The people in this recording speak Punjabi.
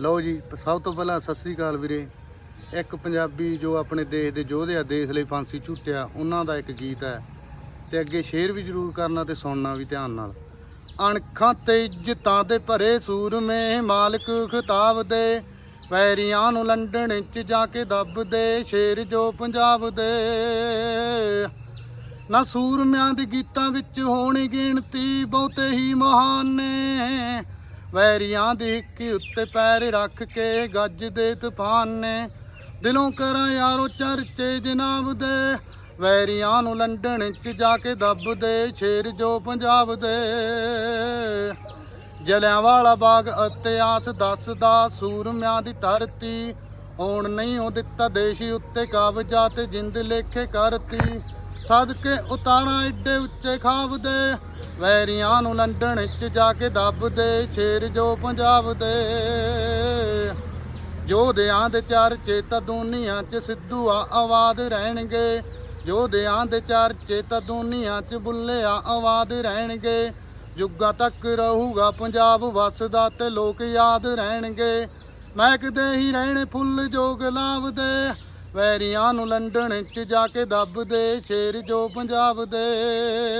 ਲਓ ਜੀ, ਸਭ ਤੋਂ ਪਹਿਲਾਂ ਸਤਿ ਸ੍ਰੀ ਅਕਾਲ ਵੀਰੇ। ਇੱਕ ਪੰਜਾਬੀ ਜੋ ਆਪਣੇ ਦੇਸ਼ ਦੇ ਯੋਧੇ ਆ, ਦੇਸ਼ ਲਈ ਫਾਂਸੀ ਝੂਟਿਆ, ਉਹਨਾਂ ਦਾ ਇੱਕ ਗੀਤ ਹੈ। ਤੇ ਅੱਗੇ ਸ਼ੇਰ ਵੀ ਜ਼ਰੂਰ ਕਰਨਾ ਤੇ ਸੁਣਨਾ ਵੀ ਧਿਆਨ ਨਾਲ। ਅਣਖਾਂ ਤੇ ਇੱਜ਼ਤਾਂ ਦੇ ਭਰੇ ਸੂਰਮੇ ਮਾਲਕ ਖਿਤਾਬ ਦੇ ਵੈਰੀਆਂ ਨੂੰ ਲੰਡਨ ਚ ਜਾ ਕੇ ਦੱਬਦੇ, ਸ਼ੇਰ ਜੋ ਪੰਜਾਬ ਦੇ ਨਾ ਸੂਰਮਿਆਂ ਦੇ ਗੀਤਾਂ ਵਿੱਚ ਹੋਣੀ ਗਿਣਤੀ ਬਹੁਤੇ ਹੀ ਮਹਾਨ ਨੇ। ਵੈਰੀਆਂ ਦੀ ਹਿੱਕ ਉੱਤੇ ਪੈਰ ਰੱਖ ਕੇ ਗੱਜਦੇ ਤੂਫਾਨ ਨੇ। ਦਿਲੋਂ ਕਰਾਂ ਯਾਰੋ ਚਰਚੇ ਜਨਾਬ ਦੇ। ਵੈਰੀਆਂ ਨੂੰ ਲੰਡਨ ਚ ਜਾ ਕੇ ਦੱਬਦੇ ਸ਼ੇਰ ਜੋ ਪੰਜਾਬ ਦੇ। ਜਲਿਆਂਵਾਲਾ ਬਾਗ ਇਤਿਹਾਸ ਦੱਸਦਾ ਸੂਰਮਿਆਂ ਦੀ ਧਰਤੀ, ਹੁਣ ਨਹੀਂ ਉਹ ਦਿੱਤਾ ਦੇਸ਼ੀ ਉੱਤੇ ਕਬਜ਼ਾ ਤੇ ਜਿੰਦ ਲੇਖੇ ਕਰਤੀ। ਸਦਕੇ ਉਤਾਰਾਂ ਏਡੇ ਉੱਚੇ ਖਾਵਦੇ ਵੈਰੀਆਂ ਨੂੰ ਲੰਡਨ ਚ ਜਾ ਕੇ ਦੱਬਦੇ ਸ਼ੇਰ ਜੋ ਪੰਜਾਬ ਦੇ ਯੋਧਿਆਂ ਦੇ ਚਰਚੇ ਤਾਂ ਦੁਨੀਆ 'ਚ ਸਿੱਧੂ ਆ ਆਵਾਜ਼ ਰਹਿਣਗੇ ਯੋਧਿਆਂ ਦੇ ਚਰਚੇ ਤਾਂ ਦੁਨੀਆ 'ਚ ਬੁੱਲਿਆ ਆਵਾਜ਼ ਰਹਿਣਗੇ। ਯੁੱਗਾਂ ਤੱਕ ਰਹੂਗਾ ਪੰਜਾਬ ਵਸਦਾ ਤੇ ਲੋਕ ਯਾਦ ਰਹਿਣਗੇ। ਮਹਿਕਦੇ ਹੀ ਰਹਿਣੇ ਫੁੱਲ ਜੋ ਗੁਲਾਬ ਦੇ ਵੈਰੀਆਂ ਨੂੰ ਲੰਡਨ 'ਚ ਜਾ ਕੇ ਦੱਬਦੇ ਸ਼ੇਰ ਜੋ ਪੰਜਾਬ ਦੇ।